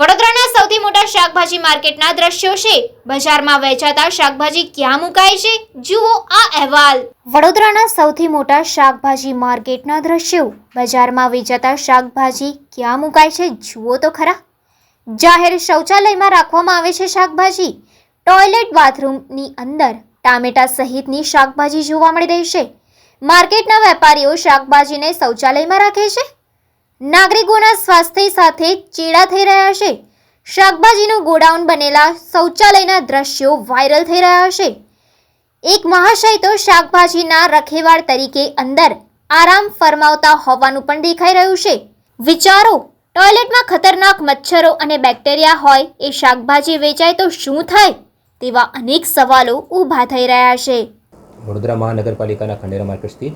વડોદરાના સૌથી મોટા શાકભાજી માર્કેટના દ્રશ્યો છે. બજારમાં વેચાતા શાકભાજી ક્યાં મુકાય છે? જુઓ આ અહેવાલ. વડોદરાના સૌથી મોટા શાકભાજી માર્કેટના દ્રશ્યો. બજારમાં વેચાતા શાકભાજી ક્યાં મુકાય છે? જુઓ તો ખરા. જાહેર શૌચાલયમાં રાખવામાં આવે છે શાકભાજી. ટોયલેટ બાથરૂમની અંદર ટામેટા સહિતની શાકભાજી જોવા મળી રહી છે. માર્કેટના વેપારીઓ શાકભાજીને શૌચાલયમાં રાખે છે. નાગરિકોના સ્વાસ્થ્ય સાથે ચેડા થઈ રહ્યા છે. શાકભાજીનું ગોડાઉન બનેલા શૌચાલયના દ્રશ્યો વાયરલ થઈ રહ્યા છે. એક મહાશય તો શાકભાજીના રખેવાળ તરીકે અંદર આરામ ફરમાવતા હોવાનું પણ દેખાઈ રહ્યું છે. વિચારો, ટોયલેટમાં ખતરનાક મચ્છરો અને બેક્ટેરિયા હોય એ શાકભાજી વેચાય તો શું થાય? તેવા અનેક સવાલો ઊભા થઈ રહ્યા છે. વડોદરા મહાનગરપાલિકાના ખંડેરા માર્કેટ સ્થિત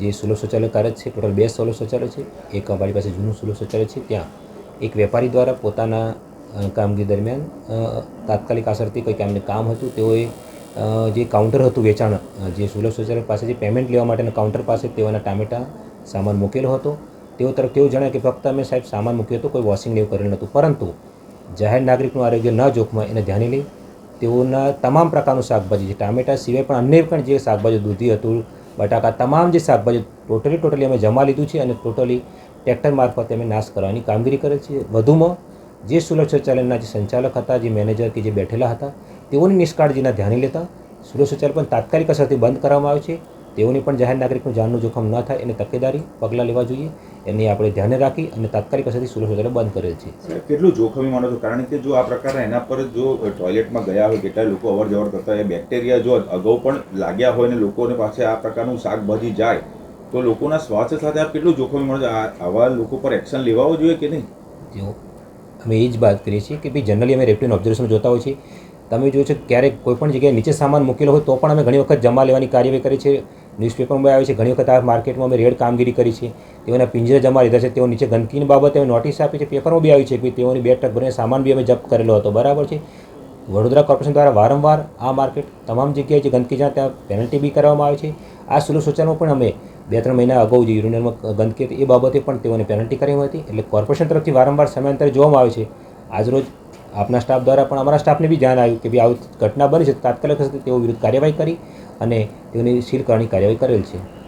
જે સુલભ શૌચાલય કાર્ય છે, ટોટલ બે સુલભ શૌચાલય છે, એક અમારી પાસે જૂનું સુલભ શૌચાલય છે, ત્યાં એક વેપારી દ્વારા પોતાના કામગીરી દરમિયાન તાત્કાલિક અસરથી કંઈક એમને કામ હતું, તેઓએ જે કાઉન્ટર હતું વેચાણ જે સુલભ શૌચાલય પાસે જે પેમેન્ટ લેવા માટેના કાઉન્ટર પાસે તેઓના ટામેટા સામાન મૂકેલો હતો. તેઓ તરફ તેઓ જણાય કે, ફક્ત અમે સાહેબ સામાન મૂક્યો હતો, કોઈ વોશિંગ એવું કરેલું નહોતું. પરંતુ જાહેર નાગરિકનું આરોગ્ય ન જોખમાં એને ધ્યાને લઈ તેઓના તમામ પ્રકારનું શાકભાજી છે. ટામેટા સિવાય પણ અન્ય પણ જે શાકભાજી દૂધી હતું બટાકા તમામ જે શાકભાજી ટોટલી ટોટલી અમે જમા લીધું છે અને ટોટલી ટ્રેક્ટર મારફતે અમે નાશ કરવાની કામગીરી કરે છે. વધુમાં જે સુલભ શૌચાલયના જે સંચાલક હતા, જે મેનેજર કે જે બેઠેલા હતા, તેઓની નિષ્કાળજીના ધ્યાને લેતા સુલભ શૌચાલય પણ તાત્કાલિક અસરથી બંધ કરવામાં આવે છે. તેઓની પણ જાહેર નાગરિકનું જાનનું જોખમ ન થાય એને તકેદારી પગલાં લેવા જોઈએ. એની આપણે ધ્યાને રાખી અને તાત્કાલિક અસરથી સુરક્ષા વધારે બંધ કરેલ છે. કેટલું જોખમી માનો છો? કારણ કે જો આ પ્રકારના એના પર જો ટોયલેટમાં ગયા હોય કેટલા લોકો અવર જવર કરતા હોય બેક્ટેરિયા જો અગાઉ પણ લાગ્યા હોય ને લોકોને પાસે આ પ્રકારનું શાકભાજી જાય તો લોકોના સ્વાસ્થ્ય સાથે આપ કેટલું જોખમી માનો છો? આ આવા લોકો પર એક્શન લેવાવો જોઈએ કે નહીં? જો અમે એ જ વાત કરીએ છીએ કે ભાઈ જનરલી અમે રેપ્ટિન ઓબ્ઝર્વેશન જોતા હોઈએ છીએ. તમે જોયું છે ક્યારેક કોઈ પણ જગ્યાએ નીચે સામાન મૂકેલો હોય તો પણ અમે ઘણી વખત જમા લેવાની કાર્યવાહી કરી છે. ન્યૂઝપેપરમાં આવે છે, ઘણી વખત આ માર્કેટમાં અમે રેડ કામગીરી કરી છે. તેઓના પિંજરે જમા લીધા છે તેઓ નીચે ગંદકીની બાબતે અમે નોટિસ આપી છે પેપરમાં બી આવી છે કે તેઓની બે ટ્રક ભરીને સામાન બી અમે જપ્ત કરેલો હતો. બરાબર છે? વડોદરા કોર્પોરેશન દ્વારા વારંવાર આ માર્કેટ તમામ જગ્યાએ જે ગંદકી જ્યાં ત્યાં પેનલ્ટી બી કરવામાં આવે છે. આ સુલભ સૂચનો પણ અમે બે ત્રણ મહિના અગાઉ જે યુરિનલમાં ગંદકી હતી, એ બાબતે પણ તેઓને પેનલ્ટી કરી હતી. એટલે કોર્પોરેશન તરફથી વારંવાર સમયાંતરે જોવામાં આવે છે. આજરોજ આપના સ્ટાફ દ્વારા પણ અમારા સ્ટાફને બી ધ્યાન આવ્યું કે ભાઈ આવી ઘટના બની છે તાત્કાલિક તેઓ વિરુદ્ધ કાર્યવાહી કરી અને તેઓની સીલ કરવાની કાર્યવાહી કરેલ છે.